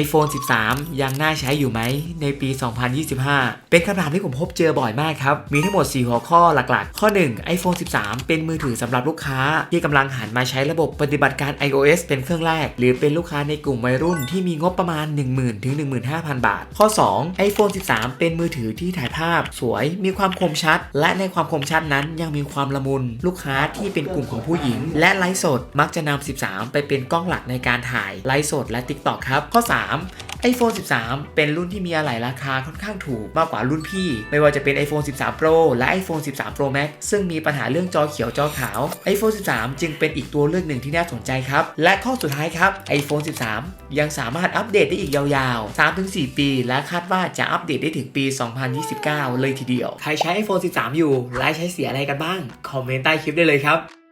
iPhone 13 ยังน่าใช้อยู่ไหมในปี 2025 เป็นคำถามที่ผมพบเจอบ่อยมากครับ มีทั้งหมด 4 หัวข้อหลักๆ ข้อ 1 iPhone 13 เป็นมือถือสำหรับลูกค้า ที่กำลังหันมาใช้ระบบปฏิบัติการ iOS เป็นเครื่องแรก หรือเป็นลูกค้าในกลุ่มวัยรุ่นที่มีงบประมาณ 10,000ถึง15,000 บาท ข้อ 2 iPhone 13 เป็นมือถือที่ถ่ายภาพ สวย มีความคมชัด และในความคมชัดนั้นยังมีความละมุน ลูกค้าที่เป็นกลุ่มของผู้หญิง และไลฟ์สด มักจะนำ13 ไปเป็นกล้องหลักในการถ่ายไลฟ์สดและ TikTok ครับข้อ3 iPhone 13 เป็นรุ่นที่มีอะไหล่ราคาค่อนข้างถูกมากกว่ารุ่นพี่ ไม่ว่าจะเป็น iPhone 13 Pro และ iPhone 13 Pro Max ซึ่งมีปัญหาเรื่องจอเขียวจอขาว iPhone 13 จึงเป็นอีกตัวเลือกหนึ่งที่น่าสนใจครับ และข้อสุดท้ายครับ iPhone 13 ยังสามารถอัปเดตได้อีกยาวๆ 3-4 ปี และคาดว่าจะอัปเดตได้ถึงปี 2029 เลยทีเดียว ใครใช้ iPhone 13 อยู่ และใช้เสียอะไรกันบ้าง คอมเมนต์ใต้คลิปได้เลยครับ